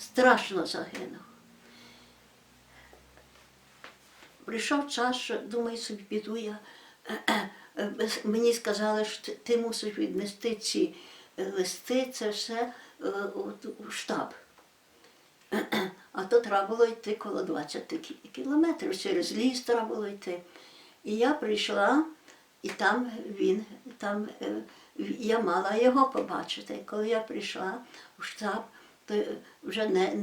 страшно загинув. Прийшов час, що думаю собі, піду я. Мені сказали, що ти- ти мусиш віднести ці е, листи, це все е, у штаб. А то треба було йти коло 20 кілометрів, через ліс треба було йти. І я прийшла, і там він, там е, я мала його побачити. Коли я прийшла у штаб, то вже не,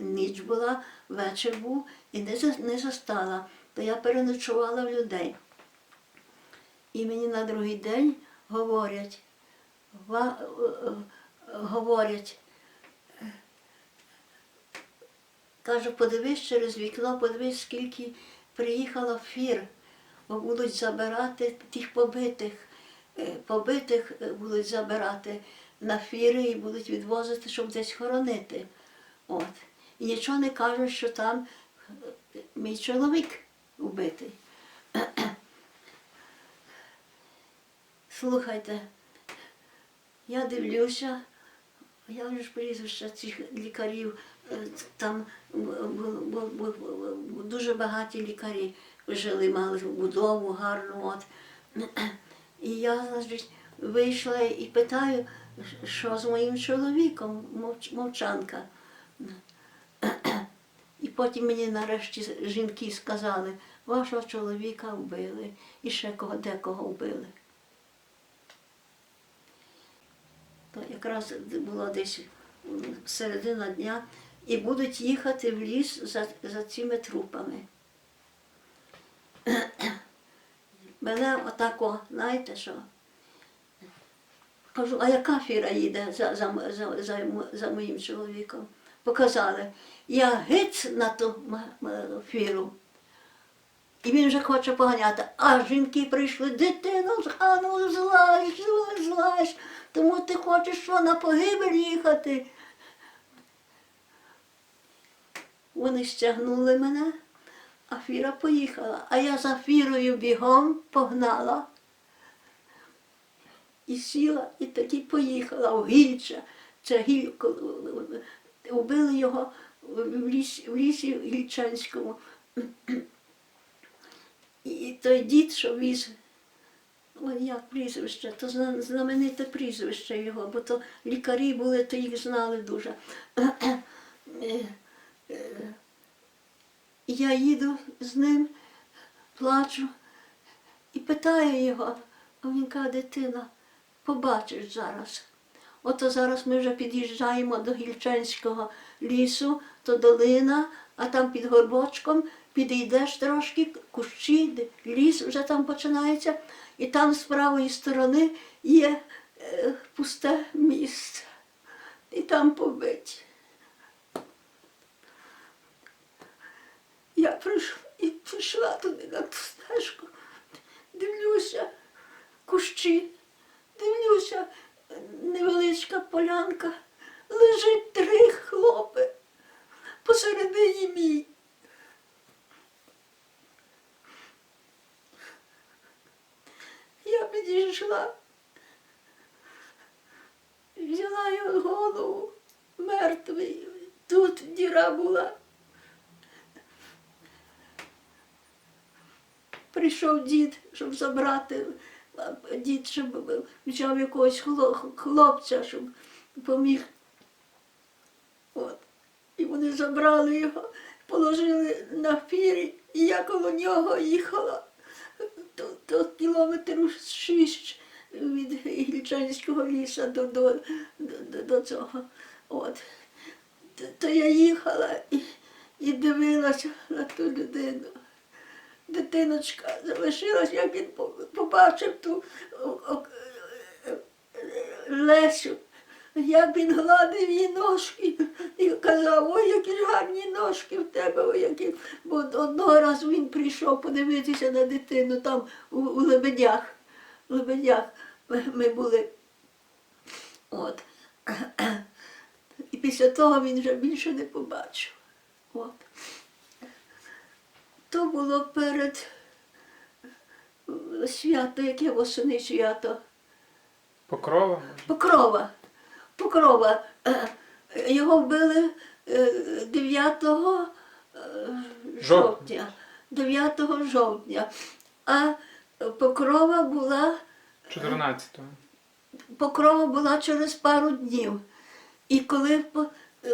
ніч була, вечір був і не, не застала. То я переночувала в людей. І мені на другий день говорять, ва, е, говорять, Каже, подивись через вікно, подивись, скільки приїхало фір, бо будуть забирати тих побитих, е, побитих е, будуть забирати на фіри і будуть відвозити, щоб десь хоронити. От. І нічого не кажуть, що там е, мій чоловік убитий. Слухайте, я дивлюся, я вже ж прізвища цих лікарів, е, там дуже багаті лікарі жили, мали будову гарну. От. І я, значить, вийшла і питаю, що з моїм чоловіком, мовчанка. І потім мені нарешті жінки сказали, вашого чоловіка вбили і ще кого декого вбили. То якраз було десь середина дня, і будуть їхати в ліс за, за цими трупами. Мене отако, знаєте що? Кажу, а яка фіра їде за, за, за, за, за моїм чоловіком? Показали. Я гиць на ту фіру. І він вже хоче поганяти. А жінки прийшли, дитину, а ну злазь, злазь, злазь. Тому ти хочеш що на погибель їхати. Вони стягнули мене, а фіра поїхала. А я за фірою бігом погнала. І сіла, і тоді поїхала в Гільча. Це гіль... Убили його в лісі, в лісі Гільчанському. І той дід, що віз, ой, як прізвище, то знамените прізвище його, бо то лікарі були, то їх знали дуже. Я їду з ним, плачу і питаю його, а він каже, дитина, побачиш зараз. Ото зараз ми вже під'їжджаємо до Гільчанського лісу, то долина, а там під горбочком підійдеш трошки, кущі, ліс вже там починається, і там з правої сторони є е, пусте місце. І там побить. Я прийшла і пішла туди на ту стежку, дивлюся, кущі, дивлюся, невеличка полянка, лежить три хлопи, посередині мій. Я підійшла, взяла його голову мертвий, тут діра була. Прийшов дід, щоб забрати, дід щоб взяв якогось хлопця, щоб поміг. От. І вони забрали його, положили на фірі, і я коло нього їхала. То, то кілометрів шість від Гільчанського лісу до, до, до, до цього. От. То, то я їхала і, і дивилася на ту людину дитиночка залишилась, як він побачив ту Лесю, як він гладив її ножки і казав, ой, які ж гарні ножки в тебе, ой, які. Бо одного разу він прийшов подивитися на дитину там у, у лебедях. В лебедях ми, були. От. І після того він вже більше не побачив. От. То було перед свято, яке восени свято. Покрова? Покрова. Покрова. Е, Його вбили е, 9 е, жовтня. 9 жовтня. А покрова була, 14-го. покрова була через пару днів. І коли е,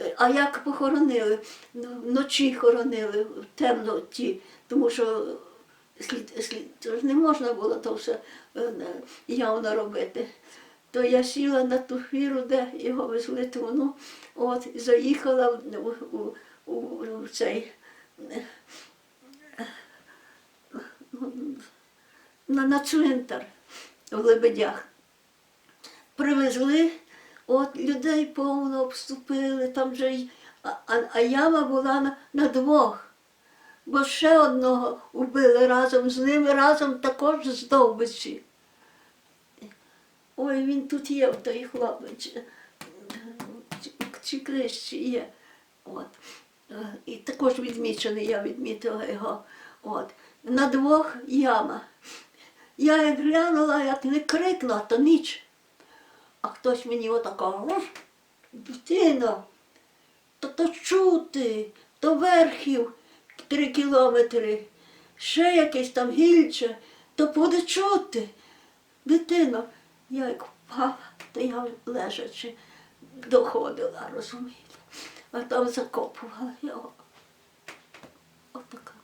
е, а як похоронили? Ну, Вночі хоронили в темноті, тому що слід, слід, то ж не можна було то все е, явно робити. То я сіла на ту фіру, де його везли труну, от, заїхала в, у, у, в цей е, на, на цвинтар в Лебедях. Привезли, от людей повно обступили, там вже а, а, а яма була на, на двох. Бо ще одного вбили разом з ними, разом також з Довбичі. Ой, він тут є, той хлопець. Чи, крищі є. От. І також відмічений, я відмітила його. От. На двох яма. Я як глянула, як не крикнула, то ніч. А хтось мені отако, «Уф, дитино, то то чути, то верхів три кілометри, ще якесь там гільче, то буде чути. Дитино, я як впала, то я лежачи доходила, розумієте, а там закопувала його. Отак.